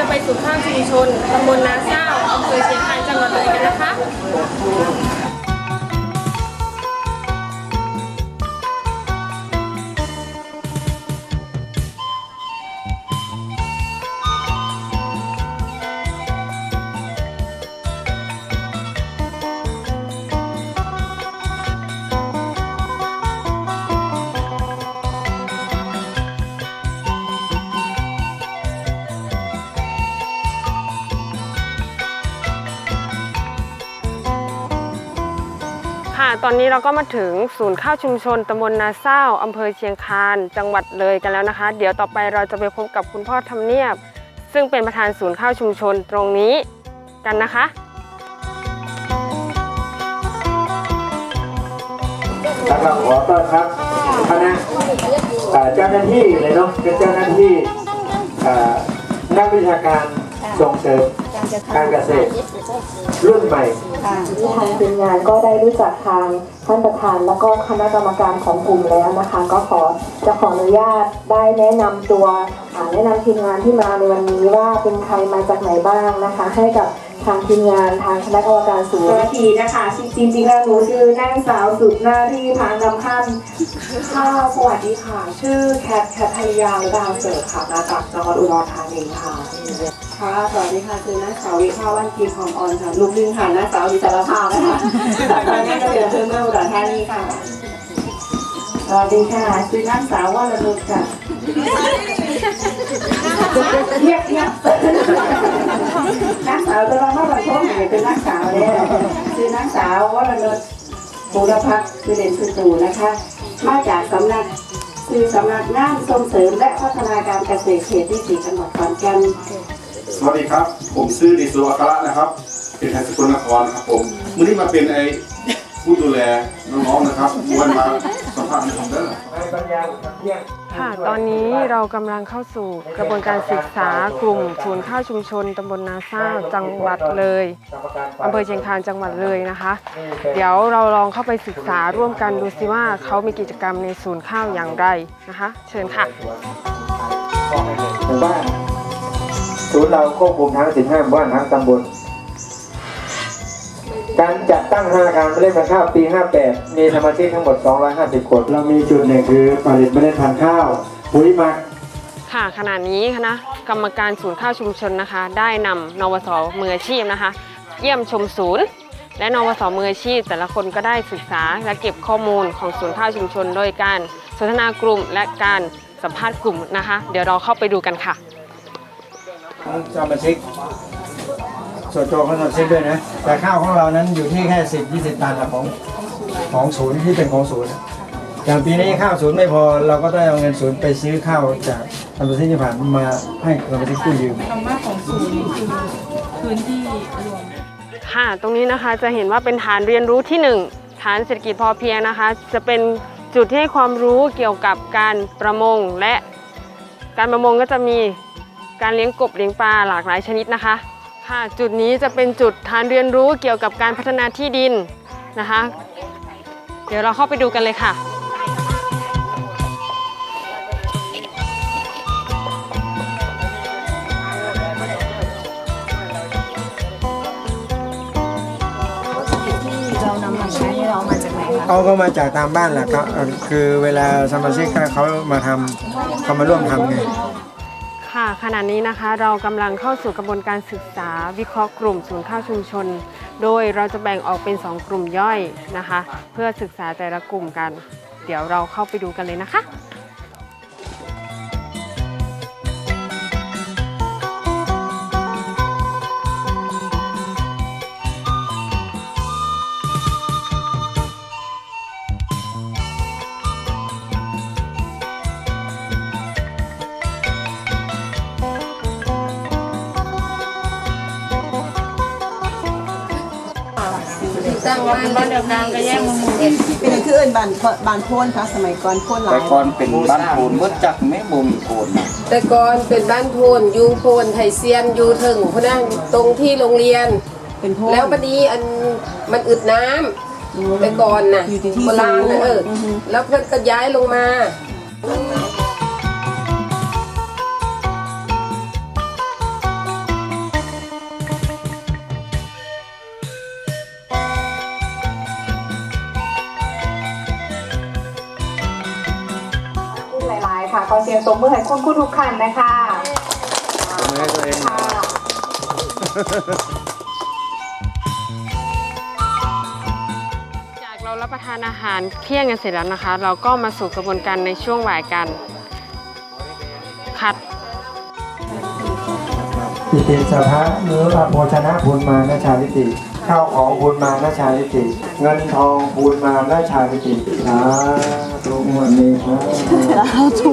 จะไปสู่ข้างชุมชนตำบลนาเศร้าอำเภอเชียงคานจังหวัดเลยกันนะคะ ค่ะ ตอนนี้เราก็มาถึงศูนย์ข้าวชุมชนตำบลนาเศร้าอำเภอเชียงคาน จังหวัดเลยกันแล้วนะคะ เดี๋ยวต่อไปเราจะไปพบกับคุณพ่อทำเนียบ ซึ่งเป็นประธานศูนย์ข้าวชุมชนตรงนี้กันนะคะแล้วก็ขอต้อนรับคณะเจ้าหน้าที่เลยเนาะเป็นเจ้าหน้าที่นักวิชาการส่งเสริม การเกษตรรุ่นใหม่ที่ทางทีมงานก็ได้รู้จักทางท่านประธานแล้วก็คณะกรรมการของกลุ่มแล้วนะคะ ก็ขอจะขออนุญาตได้แนะนำตัวอ่าแนะนำทีมงานที่มาในวันนี้ว่าเป็นใครมาจากไหนบ้างนะคะ ให้กับทางทีมงานทางคณะกรรมการศูนย์สวัสดีนะคะจริงๆแล้วหนูชื่อนางสาวสุหน้าที่พานำขั้นค่ะสวัสดีค่ะ ชื่อแคทแคทธยาดาวเสิร์ฟค่ะมาจากจังหวัดอุดรธานีค่ะค่ะสวัสดีค่ะคือนางสาววิภาวันกีหอมอ่อนค่ะลูกดึงค่ะนางสาววิสารภาพนะคะจากการงานเกษตรอำเภอเมืองอุดรธานีค่ะสวัสดีค่ะชื่อนางสาววรนุชค่ะ เรียกเรียกนางสาวจะมาบ้านช่องไหนเป็นนางสาวเนี่ยคือนางสาววรนุชบูรพัฒน์คือเด่นคือตูนะคะ มาจากสำนักคือสำนักงานส่งเสริมและพัฒนาการเกษตรเขตที่สี่จังหวัดขอนแก่นสวัสดีครับ ผมชื่อดิสุอัคระนะครับ เป็นไทยสกลนครครับผมวันนี้มาเป็นไอ้ผู้ดูแลน้องๆนะครับวันมาสัมภาษณ์ในคอมเตอร์ในปัญญาอุทเที่ยง ค่ะ ตอนนี้เรากำลังเข้าสู่กระบวนการศึกษากลุ่มศูนย์ข้าวชุมชนตำบลนาเศร้าจังหวัดเลยอำเภอเชียงคานจังหวัดเลยนะคะ เดี๋ยวเราลองเข้าไปศึกษาร่วมกันดูสิว่าเขามีกิจกรรมในศูนย์ข้าวอย่างไรนะคะ เชิญค่ะหมู่บ้านศูนย์เราควบคุมทั้ง 15หมู่บ้านทั้งตำบล การจัดตั้งธนาคารเมล็ดพันธุ์ข้าวปี 58 มีสมาชิกทั้งหมด 250 คน เรามีจุดหนึ่งคือผลิตเมล็ดพันธุ์ข้าวปุ๋ยหมักค่ะขณะนี้คณะกรรมการศูนย์ข้าวชุมชนนะคะ ได้นำนวสมืออาชีพนะคะ เยี่ยมชมศูนย์ และนวสมืออาชีพ แต่ละคนก็ได้ศึกษาและเก็บข้อมูลของศูนย์ข้าวชุมชน โดยการสนทนากลุ่มและการสัมภาษณ์กลุ่มนะคะ เดี๋ยวเราเข้าไปดูกันค่ะของสมาชิก ส่วนตัวของสมาชิกด้วยนะ แต่ข้าวของเรานั้นอยู่ที่แค่สิบยี่สิบตันละของของศูนย์ที่เป็นของศูนย์อย่างปีนี้ข้าวศูนย์ไม่พอเราก็ได้เอาเงินศูนย์ไปซื้อข้าวจากสมาชิกที่ผ่านมาให้สมาชิกกู้ยืมค่ะ ตรงนี้นะคะจะเห็นว่าเป็นฐานเรียนรู้ที่ 1 ฐานเศรษฐกิจพอเพียงนะคะ จะเป็นจุดที่ให้ความรู้เกี่ยวกับการประมงและการประมงก็จะมีการเลี้ยงกบเลี้ยงปลาหลากหลายชนิดนะคะ ค่ะ จุดนี้จะเป็นจุดฐานเรียนรู้เกี่ยวกับการพัฒนาที่ดินนะคะ เดี๋ยวเราเข้าไปดูกันเลยค่ะเรานำมาใช้เรามาจากไหนคะเอาก็มาจากตามบ้านแหละครับเอ่อคือเวลาสมาชิกเขามาทำเขามาร่วมทำไง ค่ะขณะนี้นะคะเรากำลังเข้าสู่กระบวนการศึกษาวิเคราะห์กลุ่มศูนย์ข้าวชุมชน โดยเราจะแบ่งออกเป็น 2 กลุ่มย่อยนะคะ เพื่อศึกษาแต่ละกลุ่มกัน เดี๋ยวเราเข้าไปดูกันเลยนะคะ ตั้งบ้านบ้านเดียวกันก็แยกมุมเป็นคือเอินบานบานโพนค่ะสมัยก่อนโพนหลาแต่ยก่อนเป็นบ้านโผนมืดจักแม่บ่มีโผนนะแต่ก่อนเป็นบ้านโพนอยูโพนไทเซียนอยูถึงพนังตรงที่โรงเรียน เป็นโพนแล้วบัดนี้อันมันอึดน้ำแต่ก่อนน่ะอยู่ที่ที่โบราณสูน่ะงเออออฮึแล้วเพิ่นก็ย้ายลงมา เสียงตบมือให้คุณผู้ทุกท่านนะคะมือให้ตัวเองค่ะจากเรารับประทานอาหารเที่ยงกันเสร็จแล้วนะคะ เราก็มาสู่กระบวนการในช่วงบ่ายกัน คัดอิติสภะหรืออโภชนะพุนมานะชาลิติค่ะ ข้าวของพูนมานาชาลิติเงินทองพูนมานาชาลิติสาธุวันนี้ครับสาธุ